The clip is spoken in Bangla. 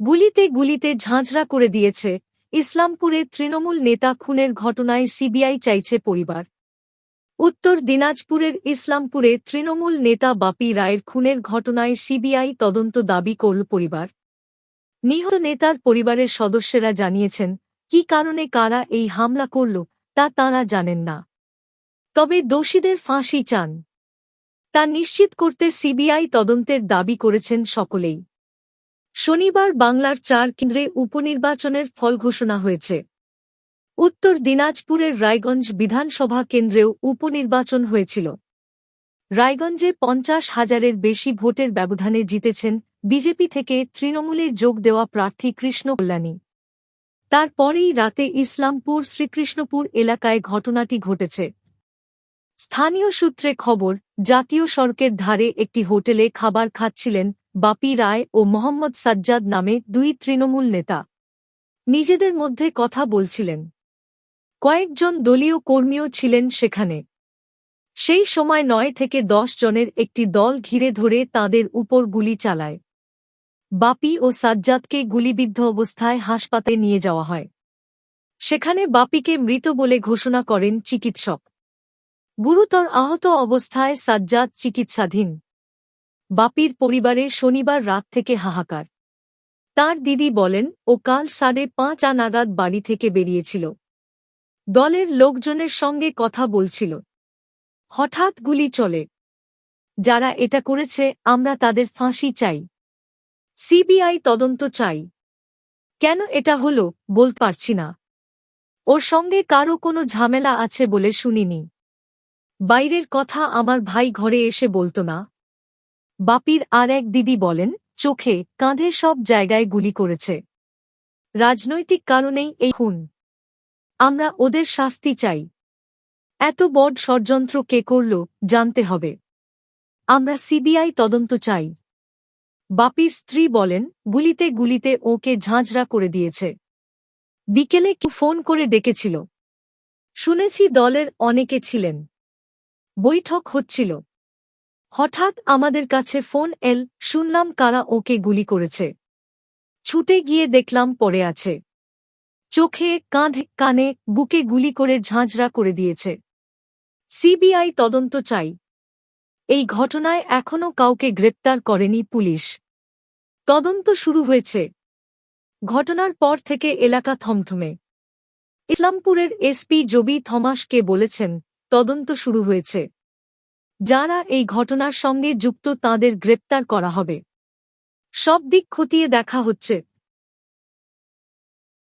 গুলিতে গুলিতে ঝাঁঝরা করে দিয়েছে। ইসলামপুরে তৃণমূল নেতা খুনের ঘটনায় সিবিআই চাইছে পরিবার। উত্তর দিনাজপুরের ইসলামপুরে তৃণমূল নেতা বাপি রায়ের খুনের ঘটনায় সিবিআই তদন্ত দাবি করল পরিবার। নিহত নেতার পরিবারের সদস্যরা জানিয়েছেন, কি কারণে কারা এই হামলা করল, তা তাঁরা জানেন না। তবে দোষীদের ফাঁসি চান। তা নিশ্চিত করতে সিবিআই তদন্তের দাবি করেছেন সকলেই। শনিবার বাংলার চার কেন্দ্রে উপনির্বাচনের ফল ঘোষণা হয়েছে। উত্তর দিনাজপুরের রায়গঞ্জ বিধানসভা কেন্দ্রেও উপনির্বাচন হয়েছিল। রায়গঞ্জে পঞ্চাশ হাজারের বেশি ভোটের ব্যবধানে জিতেছেন বিজেপি থেকে তৃণমূলে যোগ দেওয়া প্রার্থী কৃষ্ণ কল্যাণী। তারপরেই রাতে ইসলামপুর শ্রীকৃষ্ণপুর এলাকায় ঘটনাটি ঘটেছে। স্থানীয় সূত্রে খবর, জাতীয় সড়কের ধারে একটি হোটেলে খাবার খাচ্ছিলেন বাপি রায় ও মোহাম্মদ সাজ্জাদ নামে দুই তৃণমূল নেতা। নিজেদের মধ্যে কথা বলছিলেন। কয়েকজন দলীয় কর্মীও ছিলেন সেখানে। সেই সময় নয় থেকে দশ জনের একটি দল ঘিরে ধরে তাদের উপর গুলি চালায়। বাপি ও সাজ্জাদকে গুলিবিদ্ধ অবস্থায় হাসপাতালে নিয়ে যাওয়া হয়। সেখানে বাপিকে মৃত বলে ঘোষণা করেন চিকিৎসক। গুরুতর আহত অবস্থায় সাজ্জাদ চিকিৎসাধীন। বাপির পরিবারে শনিবার রাত থেকে হাহাকার। তার দিদি বলেন, ও কাল সাড়ে পাঁচ আ নাগাদ বাড়ি থেকে বেরিয়েছিল। দলের লোকজনের সঙ্গে কথা বলছিল। হঠাৎ গুলি চলে। যারা এটা করেছে, আমরা তাদের ফাঁসি চাই। সিবিআই তদন্ত চাই। কেন এটা হল, বলতে পারছি না। ওর সঙ্গে কারও কোনো ঝামেলা আছে বলে শুনিনি। বাইরের কথা আমার ভাই ঘরে এসে বলতো না। বাপির আর এক দিদি বলেন, চোখে, কাঁধে সব জায়গায় গুলি করেছে। রাজনৈতিক কারণেই এই খুন। আমরা ওদের শাস্তি চাই। এত বড় ষড়যন্ত্র কে করল, জানতে হবে। আমরা সিবিআই তদন্ত চাই। বাপির স্ত্রী বলেন, গুলিতে গুলিতে ওকে ঝাঁঝরা করে দিয়েছে। বিকেলে কি ফোন করে ডেকেছিল। শুনেছি দলের অনেকে ছিলেন। বৈঠক হচ্ছিল। হঠাৎ আমাদের কাছে ফোন এল, শুনলাম কারা ওকে গুলি করেছে। ছুটে গিয়ে দেখলাম পড়ে আছে। চোখে, কাঁধে, কানে, বুকে গুলি করে ঝাঁঝরা করে দিয়েছে। সিবিআই তদন্ত চাই। এই ঘটনায় এখনও কাউকে গ্রেপ্তার করেনি পুলিশ। তদন্ত শুরু হয়েছে। ঘটনার পর থেকে এলাকা থমথমে। ইসলামপুরের এসপি জবি থমাসকে বলেছেন, তদন্ত শুরু হয়েছে। যারা এই ঘটনার সঙ্গে যুক্ত তাদের গ্রেপ্তার করা হবে। সব দিক খতিয়ে দেখা হচ্ছে।